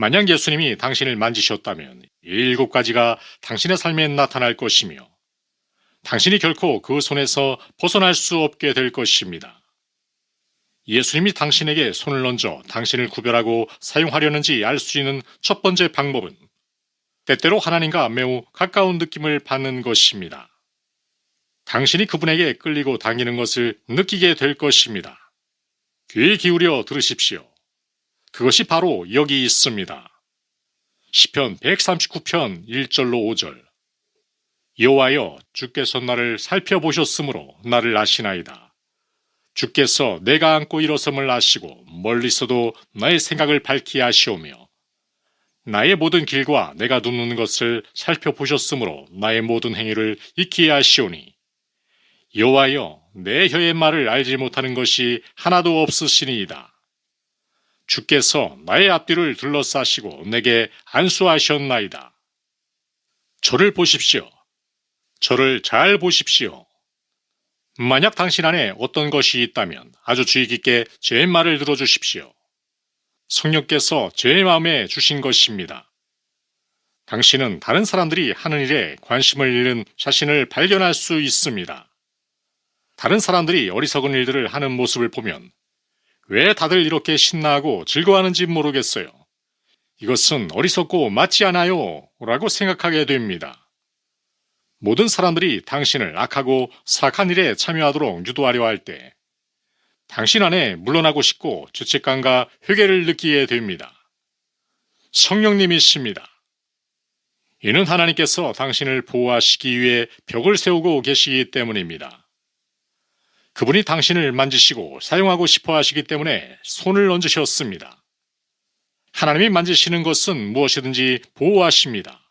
만약 예수님이 당신을 만지셨다면 이 일곱 가지가 당신의 삶에 나타날 것이며 당신이 결코 그 손에서 벗어날 수 없게 될 것입니다. 예수님이 당신에게 손을 얹어 당신을 구별하고 사용하려는지 알 수 있는 첫 번째 방법은 때때로 하나님과 매우 가까운 느낌을 받는 것입니다. 당신이 그분에게 끌리고 당기는 것을 느끼게 될 것입니다. 귀 기울여 들으십시오. 그것이 바로 여기 있습니다. 시편 139편 1절로 5절 여호와여 주께서 나를 살펴보셨으므로 나를 아시나이다. 주께서 내가 안고 일어섬을 아시고 멀리서도 나의 생각을 밝히 아시오며 나의 모든 길과 내가 눕는 것을 살펴보셨으므로 나의 모든 행위를 익히 아시오니 여호와여 내 혀의 말을 알지 못하는 것이 하나도 없으시니이다. 주께서 나의 앞뒤를 둘러싸시고 내게 안수하셨나이다. 저를 보십시오. 저를 잘 보십시오. 만약 당신 안에 어떤 것이 있다면 아주 주의 깊게 제 말을 들어주십시오. 성령께서 제 마음에 주신 것입니다. 당신은 다른 사람들이 하는 일에 관심을 잃은 자신을 발견할 수 있습니다. 다른 사람들이 어리석은 일들을 하는 모습을 보면 왜 다들 이렇게 신나하고 즐거워하는지 모르겠어요. 이것은 어리석고 맞지 않아요. 라고 생각하게 됩니다. 모든 사람들이 당신을 악하고 사악한 일에 참여하도록 유도하려 할 때, 당신 안에 물러나고 싶고 죄책감과 회개를 느끼게 됩니다. 성령님이십니다. 이는 하나님께서 당신을 보호하시기 위해 벽을 세우고 계시기 때문입니다. 그분이 당신을 만지시고 사용하고 싶어 하시기 때문에 손을 얹으셨습니다. 하나님이 만지시는 것은 무엇이든지 보호하십니다.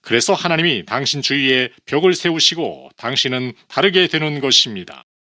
그래서 하나님이 당신 주위에 벽을 세우시고 당신은 다르게 되는 것입니다.